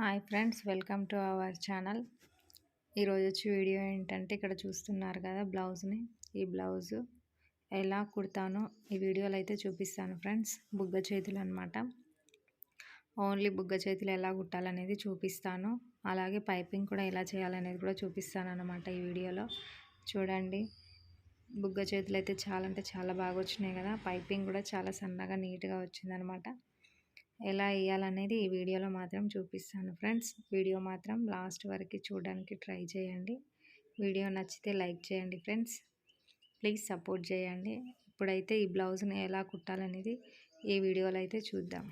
Hi friends welcome to our channel. ఈరోజు వచ్చి video ఏంటంటే ఇక్కడ చూస్తున్నారు కదా బ్లౌజ్ని. ఈ బ్లౌజ్ ఎలా కుడతానో ఈ వీడియోలో అయితే చూపిస్తాను ఫ్రెండ్స్. బుగ్గ చేతులు అనమాట ఓన్లీ బుగ్గ చేతులు ఎలా కుట్టాలనేది చూపిస్తాను. అలాగే పైపింగ్ కూడా ఎలా చేయాలనేది కూడా చూపిస్తాను అనమాట ఈ వీడియోలో. చూడండి బుగ్గ చేతులు అయితే చాలా అంటే చాలా బాగా వచ్చినాయి కదా. పైపింగ్ కూడా చాలా సన్నగా నీట్గా వచ్చిందనమాట ఎలా వేయాలనేది ఈ వీడియోలో మాత్రం చూపిస్తాను. ఫ్రెండ్స్ వీడియో మాత్రం లాస్ట్ వరకు చూడడానికి ట్రై చేయండి. వీడియో నచ్చితే లైక్ చేయండి ఫ్రెండ్స్. ప్లీజ్ సపోర్ట్ చేయండి. ఇప్పుడైతే ఈ బ్లౌజ్ని ఎలా కుట్టాలనేది ఈ వీడియోలో అయితే చూద్దాం.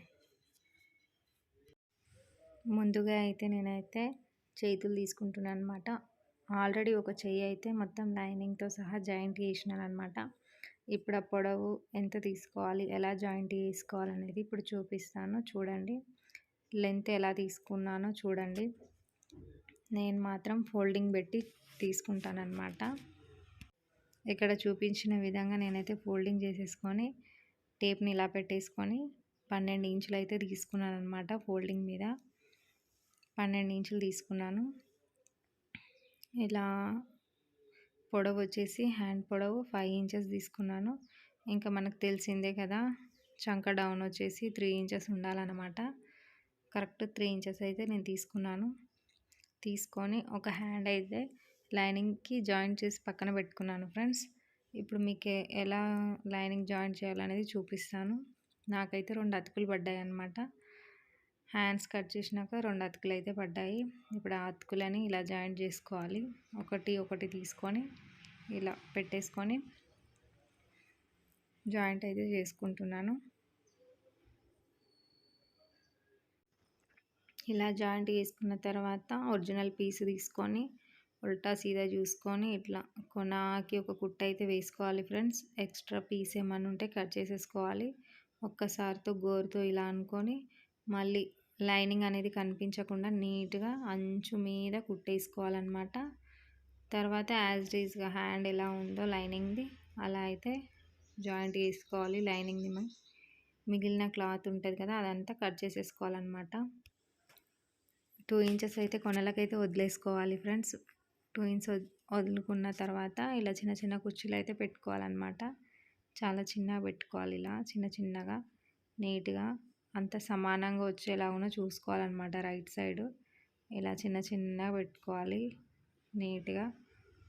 ముందుగా అయితే నేనైతే చేతులు తీసుకుంటున్నాను అనమాట ఆల్రెడీ ఒక చెయ్యి అయితే మొత్తం లైనింగ్తో సహా జాయింట్ చేసినాను అనమాట ఇప్పుడు ఆ పొడవు ఎంత తీసుకోవాలి ఎలా జాయింట్ చేసుకోవాలనేది ఇప్పుడు చూపిస్తాను. చూడండి. లెంత్ ఎలా తీసుకున్నానో చూడండి. నేను మాత్రం ఫోల్డింగ్ పెట్టి తీసుకుంటానమాట ఇక్కడ చూపించిన విధంగా నేనైతే ఫోల్డింగ్ చేసేసుకొని టేప్ని ఇలా పెట్టేసుకొని పన్నెండు ఇంచులు అయితే తీసుకున్నాను అనమాట ఫోల్డింగ్ మీద. పన్నెండు ఇంచులు తీసుకున్నాను. ఇలా పొడవు వచ్చేసి హ్యాండ్ పొడవు ఫైవ్ ఇంచెస్ తీసుకున్నాను. ఇంకా మనకు తెలిసిందే కదా చంక డౌన్ వచ్చేసి త్రీ ఇంచెస్ ఉండాలన్నమాట. కరెక్ట్ త్రీ ఇంచెస్ అయితే నేను తీసుకున్నాను. తీసుకొని ఒక హ్యాండ్ అయితే లైనింగ్కి జాయింట్ చేసి పక్కన పెట్టుకున్నాను ఫ్రెండ్స్. ఇప్పుడు మీకు ఎలా లైనింగ్ జాయింట్ చేయాలనేది చూపిస్తాను. నాకైతే రెండు అతుకులు పడ్డాయి అన్నమాట హ్యాండ్స్ కట్ చేసినాక రెండు అతుకులు అయితే పడ్డాయి. ఇప్పుడు ఆ అతుకులని ఇలా జాయింట్ చేసుకోవాలి. ఒకటి ఒకటి తీసుకొని ఇలా పెట్టేసుకొని జాయింట్ అయితే చేసుకుంటున్నాను. ఇలా జాయింట్ చేసుకున్న తర్వాత ఒరిజినల్ పీస్ తీసుకొని ఉల్టా సీదా చూసుకొని ఇట్లా కొనాకి ఒక కుట్ట అయితే వేసుకోవాలి ఫ్రెండ్స్. ఎక్స్ట్రా పీస్ ఏమైనా ఉంటే కట్ చేసేసుకోవాలి. ఒక్కసారితో గోరుతో ఇలా అనుకొని మళ్ళీ లైనింగ్ అనేది కనిపించకుండా నీట్గా అంచు మీద కుట్టేసుకోవాలన్నమాట. తర్వాత యాజ్ డీజ్గా హ్యాండ్ ఎలా ఉందో లైనింగ్ది అలా అయితే జాయింట్ వేసుకోవాలి లైనింగ్ది మిగిలిన క్లాత్ ఉంటుంది కదా అదంతా కట్ చేసేసుకోవాలన్నమాట. టూ ఇంచెస్ అయితే కొనలకైతే వదిలేసుకోవాలి ఫ్రెండ్స్. టూ ఇంచ్ వదులుకున్న తర్వాత ఇలా చిన్న చిన్న కుర్చీలు అయితే పెట్టుకోవాలన్నమాట. చాలా చిన్నగా పెట్టుకోవాలి ఇలా చిన్న చిన్నగా నీట్గా. అంత సమానంగా వచ్చేలాగా చూసుకోవాలన్నమాట రైట్ సైడ్. ఇలా చిన్న చిన్నగా పెట్టుకోవాలి. నీట్గా.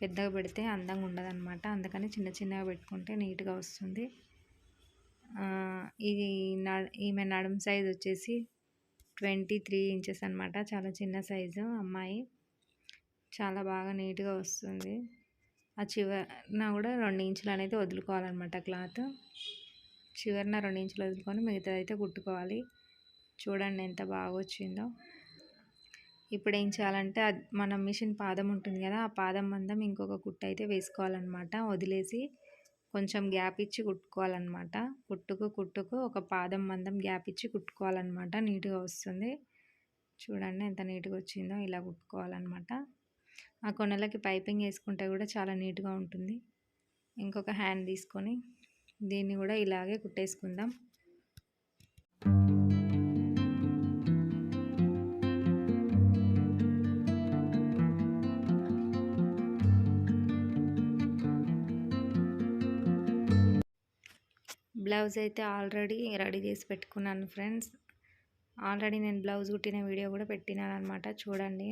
పెద్దగా పెడితే అందంగా ఉండదన్నమాట. అందుకని చిన్న చిన్నగా పెట్టుకుంటే నీట్గా వస్తుంది. ఇది ఈమె నడుము సైజ్ వచ్చేసి ట్వంటీ త్రీ ఇంచెస్ అనమాట చాలా చిన్న సైజు అమ్మాయి. చాలా బాగా నీట్గా వస్తుంది. ఆ చివరన కూడా రెండు ఇంచులు అనేది వదులుకోవాలన్నమాట క్లాత్. చివరిన రెండు ఇంచులు వదులుకొని మిగతా అయితే కుట్టుకోవాలి. చూడండి ఎంత బాగా వచ్చిందో ఇప్పుడు ఏం చేయాలంటే మన మిషన్ పాదం ఉంటుంది కదా ఆ పాదం మందం ఇంకొక కుట్టు అయితే వేసుకోవాలన్నమాట. వదిలేసి కొంచెం గ్యాప్ ఇచ్చి కుట్టుకోవాలన్నమాట. కుట్టుకు కుట్టుకు ఒక పాదం మందం గ్యాప్ ఇచ్చి కుట్టుకోవాలన్నమాట. నీట్గా వస్తుంది. చూడండి ఎంత నీట్గా వచ్చిందో ఇలా కుట్టుకోవాలన్నమాట. ఆ కొనలకి పైపింగ్ వేసుకుంటే కూడా చాలా నీట్గా ఉంటుంది. ఇంకొక హ్యాండ్ తీసుకొని దీన్ని కూడా ఇలాగే కుట్టేసుకుందాం. బ్లౌజ్ అయితే ఆల్రెడీ రెడీ చేసి పెట్టుకున్నాను ఫ్రెండ్స్. ఆల్రెడీ నేను బ్లౌజ్ కుట్టిన వీడియో కూడా పెట్టినాను అనమాట చూడండి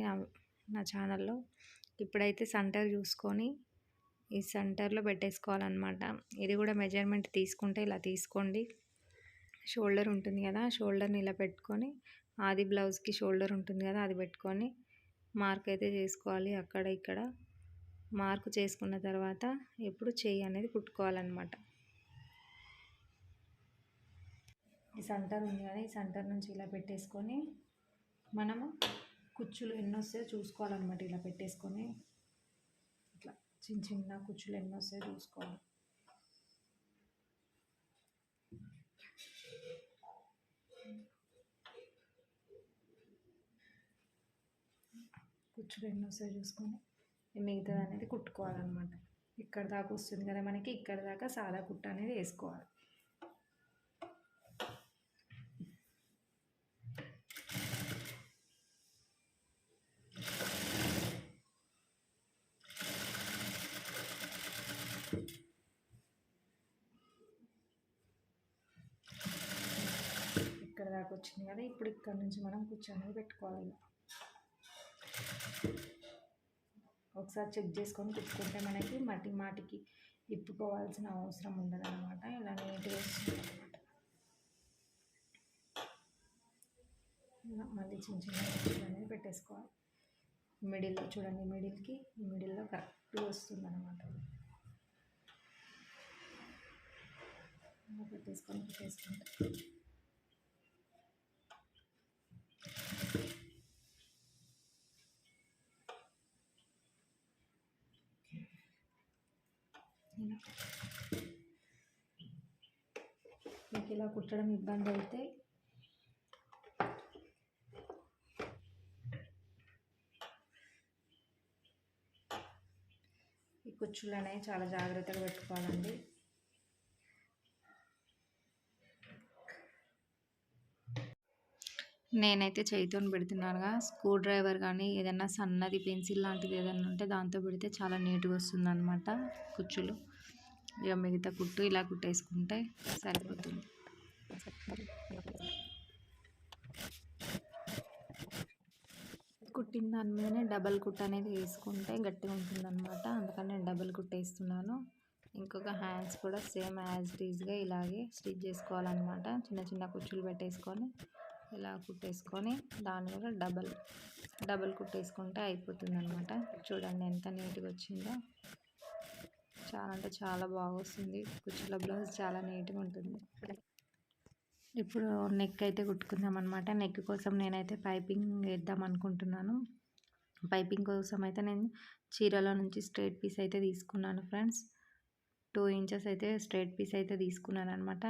నా ఛానల్లో. ఇప్పుడైతే సెంటర్ చూసుకొని ఈ సెంటర్లో పెట్టేసుకోవాలన్నమాట. ఇది కూడా మెజర్మెంట్ తీసుకుంటే ఇలా తీసుకోండి. షోల్డర్ ఉంటుంది కదా షోల్డర్ని ఇలా పెట్టుకొని ఆది బ్లౌజ్కి షోల్డర్ ఉంటుంది కదా అది పెట్టుకొని మార్క్ అయితే చేసుకోవాలి అక్కడ ఇక్కడ. మార్క్ చేసుకున్న తర్వాత ఎప్పుడు చెయ్యి అనేది కుట్టుకోవాలన్నమాట. ఈ సెంటర్ ఉంది కదా ఈ సెంటర్ నుంచి ఇలా పెట్టేసుకొని మనము కుచ్చులు ఎన్ని వస్తాయో చూసుకోవాలన్నమాట ఇలా పెట్టేసుకొని. చిన్న చిన్న కుచ్చులు ఎన్ని వస్తాయో చూసుకోవాలి. కుచ్చులు ఎన్ని వస్తాయో చూసుకొని మిగతాది అనేది కుట్టుకోవాలన్నమాట. ఇక్కడ దాకా వస్తుంది కదా మనకి ఇక్కడ దాకా సాదా కుట్ట అనేది వేసుకోవాలి. వచ్చింది కదా ఇప్పుడు ఇక్కడ నుంచి మనం కూర్చొని పెట్టుకోవాలి. ఇలా. ఒకసారి చెక్ చేసుకొని కుట్టుకుంటే మనకి మటి మాటికి ఇప్పుకోవాల్సిన అవసరం ఉండదు అనమాట ఇలా నీట్గా వస్తుంది అనమాట ఇలా మళ్ళీ చిన్న చిన్న కుచ్చులు అనేది పెట్టేసుకోవాలి. మిడిల్లో చూడండి మిడిల్కి ఈ మిడిల్లో కరెక్ట్గా వస్తుంది అనమాట పెట్టేసుకొని పెట్టేసుకుంటాం మీకు ఇలా కుట్టడం ఇబ్బంది అయితే ఈ కుచ్చులు అనేవి చాలా జాగ్రత్తగా పెట్టుకోవాలండి. నేనైతే చేయితో పెడుతున్నానుగా. స్క్రూ డ్రైవర్ కానీ ఏదైనా సన్నది పెన్సిల్ లాంటిది ఏదైనా ఉంటే దాంతో పెడితే చాలా నీట్గా వస్తుంది అనమాట కుచ్చులు. ఇక మిగతా కుట్టు ఇలా కుట్టేసుకుంటే సరిపోతుంది. కుట్టిన దాని మీదనే డబల్ కుట్ అనేది వేసుకుంటే గట్టిగా ఉంటుంది అనమాట అందుకని నేను డబల్ కుట్ వేస్తున్నాను. ఇంకొక హ్యాండ్స్ కూడా సేమ్ యాజ్ టీజ్గా ఇలాగే స్టిచ్ చేసుకోవాలన్నమాట. చిన్న చిన్న కుచ్చులు పెట్టేసుకొని ఇలా కుట్టేసుకొని దాని కూడా డబల్ డబల్ కుట్టేసుకుంటే అయిపోతుంది అనమాట చూడండి ఎంత నీట్గా వచ్చిందో. చాలా అంటే చాలా బాగొస్తుంది కుచ్చుల బ్లౌజ్ చాలా నీట్గా ఉంటుంది. ఇప్పుడు నెక్ అయితే కుట్టుకుందాం అనమాట నెక్ కోసం నేనైతే పైపింగ్ వేద్దాం అనుకుంటున్నాను. పైపింగ్ కోసం అయితే నేను చీరలో నుంచి స్ట్రైట్ పీస్ అయితే తీసుకున్నాను ఫ్రెండ్స్. టూ ఇంచెస్ అయితే స్ట్రైట్ పీస్ అయితే తీసుకున్నాను అనమాట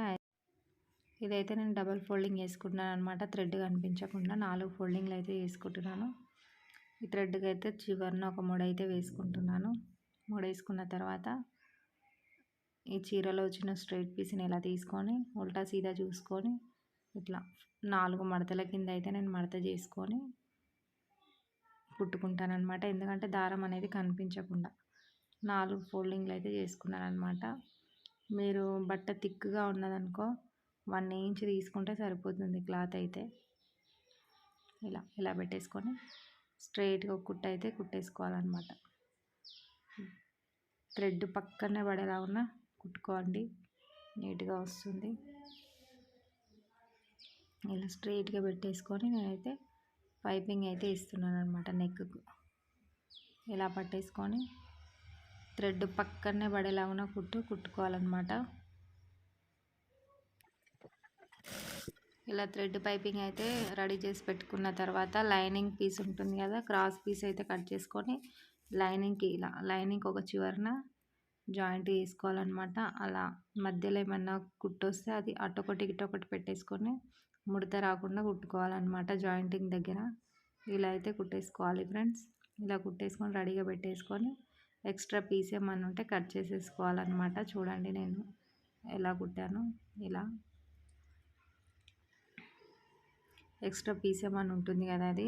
ఇదైతే నేను డబల్ ఫోల్డింగ్ వేసుకుంటున్నాను అనమాట థ్రెడ్ కనిపించకుండా నాలుగు ఫోల్డింగ్లు అయితే వేసుకుంటున్నాను. ఈ థ్రెడ్కి అయితే చివరిన ఒక మొడ అయితే వేసుకుంటున్నాను. ముడ వేసుకున్న తర్వాత ఈ చీరలో వచ్చిన స్ట్రైట్ పీస్ని ఇలా తీసుకొని ఉల్టా సీదా చూసుకొని ఇట్లా నాలుగు మడతల కింద అయితే నేను మడత చేసుకొని కుట్టుకుంటాను అనమాట ఎందుకంటే దారం అనేది కనిపించకుండా నాలుగు ఫోల్డింగ్లు అయితే చేసుకున్నాను అనమాట మీరు బట్ట థిక్గా ఉన్నదనుకో వన్ ఇంచ్ తీసుకుంటే సరిపోతుంది క్లాత్ అయితే. ఇలా ఇలా పెట్టేసుకొని స్ట్రైట్గా ఒక కుట్ట అయితే కుట్టేసుకోవాలన్నమాట. థ్రెడ్ పక్కనే పడేలా ఉన్న కుట్టుకోండి. నీట్గా వస్తుంది. ఇలా స్ట్రైట్గా పెట్టేసుకొని నేనైతే పైపింగ్ అయితే ఇస్తున్నాను అనమాట నెక్కు. ఇలా పట్టేసుకొని థ్రెడ్ పక్కనే పడేలా ఉన్న కుట్టు కుట్టుకోవాలన్నమాట. ఇలా థ్రెడ్ పైపింగ్ అయితే రెడీ చేసి పెట్టుకున్న తర్వాత లైనింగ్ పీస్ ఉంటుంది కదా క్రాస్ పీస్ అయితే కట్ చేసుకొని లైనింగ్కి ఇలా లైనింగ్ ఒక చివరన జాయింట్ వేసుకోవాలన్నమాట. అలా మధ్యలో ఏమన్నా కుట్టొస్తే అది అటొకటి ఇటొకటి పెట్టేసుకొని ముడత రాకుండా కుట్టుకోవాలన్నమాట జాయింటింగ్ దగ్గర. ఇలా అయితే కుట్టేసుకోవాలి ఫ్రెండ్స్. ఇలా కుట్టేసుకొని రెడీగా పెట్టేసుకొని ఎక్స్ట్రా పీస్ ఏమన్నా ఉంటే కట్ చేసేసుకోవాలన్నమాట. చూడండి నేను ఎలా కుట్టాను. ఇలా ఎక్స్ట్రా పీస్ ఏమైనా ఉంటుంది కదా అది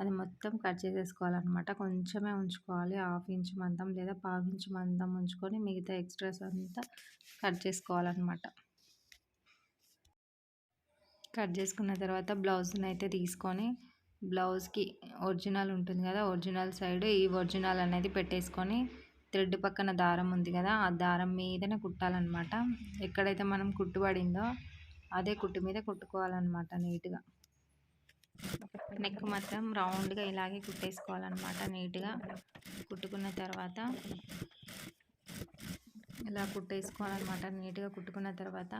అది మొత్తం కట్ చేసేసుకోవాలన్నమాట. కొంచెమే ఉంచుకోవాలి. హాఫ్ ఇంచ్ మందం లేదా పావు ఇంచ్ మందం ఉంచుకొని మిగతా ఎక్స్ట్రాస్ అంతా కట్ చేసుకోవాలన్నమాట. కట్ చేసుకున్న తర్వాత బ్లౌజ్ని అయితే తీసుకొని బ్లౌజ్కి ఒరిజినల్ ఉంటుంది కదా ఒరిజినల్ సైడ్ ఈ ఒరిజినల్ అనేది పెట్టేసుకొని థ్రెడ్ పక్కన దారం ఉంది కదా ఆ దారం మీదనే కుట్టాలన్నమాట. ఎక్కడైతే మనం కుట్టుబడిందో అదే కుట్టు మీద కుట్టుకోవాలన్నమాట నీట్గా. నెక్ మాత్రం రౌండ్గా ఇలాగే కుట్టేసుకోవాలన్నమాట నీట్గా. కుట్టుకున్న తర్వాత ఇలా కుట్టేసుకోవాలన్నమాట నీట్గా కుట్టుకున్న తర్వాత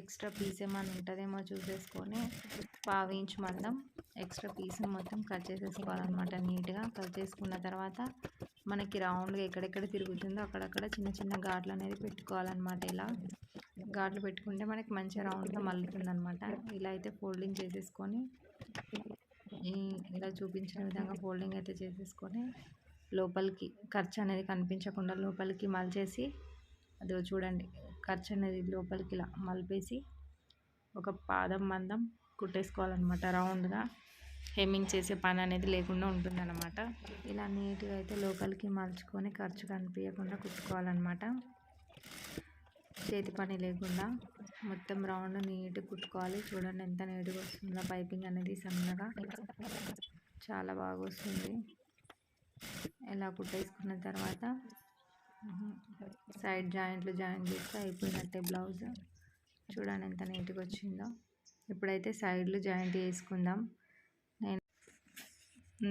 ఎక్స్ట్రా పీస్ ఏమైనా ఉంటుందేమో చూసేసుకొని పావు ఇంచ్ మందం ఎక్స్ట్రా పీస్ మొత్తం కట్ చేసేసుకోవాలన్నమాట నీట్గా. కట్ చేసుకున్న తర్వాత మనకి రౌండ్గా ఎక్కడెక్కడ తిరుగుతుందో అక్కడక్కడ చిన్న చిన్న ఘాట్లు అనేది పెట్టుకోవాలన్నమాట ఇలా. ఘాట్లు పెట్టుకుంటే మనకి మంచిగా రౌండ్గా మల్లుతుంది అనమాట ఇలా అయితే ఫోల్డింగ్ చేసేసుకొని ఇలా చూపించిన విధంగా ఫోల్డింగ్ అయితే చేసేసుకొని లోపలికి ఖర్చు అనేది కనిపించకుండా లోపలికి మలిచేసి అది చూడండి. ఖర్చు అనేది లోపలికి ఇలా మలిపేసి ఒక పాదం మందం కుట్టేసుకోవాలన్నమాట. రౌండ్గా హెమ్మింగ్ చేసే పని అనేది లేకుండా ఉంటుందన్నమాట. ఇలా నీట్గా అయితే లోపలికి మలుచుకొని ఖర్చు కనిపించకుండా కుట్టుకోవాలన్నమాట. చేతి పని లేకుండా మొత్తం రౌండ్ నీట్గా కుట్టుకోవాలి. చూడండి ఎంత నీట్గా వస్తుందో. పైపింగ్ అనేది సన్నగా చాలా బాగా వస్తుంది. ఇలా కుట్టేసుకున్న తర్వాత సైడ్ జాయింట్లు జాయిన్ చేస్తే అయిపోయినట్టే బ్లౌజ్. చూడండి ఎంత నీట్గా వచ్చిందో. ఇప్పుడైతే సైడ్లు జాయింట్ చేసుకుందాం. నేను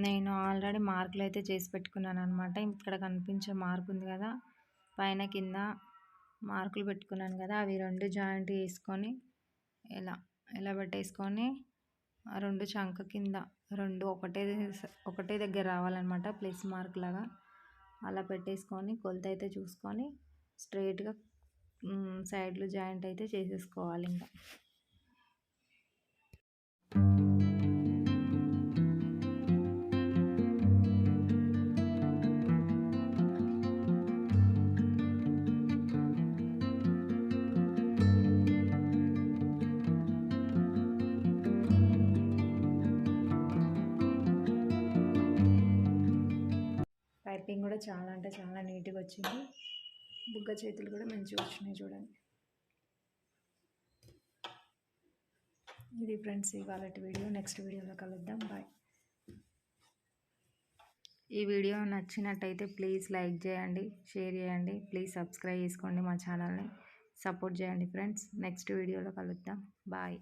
నేను ఆల్రెడీ మార్కులు అయితే చేసి పెట్టుకున్నాను అనమాట ఇక్కడ కనిపించే మార్క్ ఉంది కదా. పైన కింద మార్కులు పెట్టుకున్నాను కదా అవి రెండు జాయింట్ చేసుకొని ఇలా ఇలా పెట్టేసుకొని రెండు చంక కింద రెండు ఒకటే ఒకటే దగ్గర రావాలన్నమాట ప్లస్ మార్క్ లాగా. అలా పెట్టేసుకొని కొలత అయితే చూసుకొని స్ట్రైట్గా సైడ్లు జాయింట్ అయితే చేసేసుకోవాలి ఇంకా. కూడా చాలా అంటే చాలా నీట్గా వచ్చింది. బుగ్గ చేతులు కూడా మంచిగా వచ్చినాయి చూడండి. ఇది ఫ్రెండ్స్ ఇవాళ వీడియో. నెక్స్ట్ వీడియోలో కలుద్దాం. బాయ్. ఈ వీడియో నచ్చినట్టయితే ప్లీజ్ లైక్ చేయండి షేర్ చేయండి. ప్లీజ్ సబ్స్క్రైబ్ చేసుకోండి మా ఛానల్ని. సపోర్ట్ చేయండి ఫ్రెండ్స్. నెక్స్ట్ వీడియోలో కలుద్దాం. బాయ్.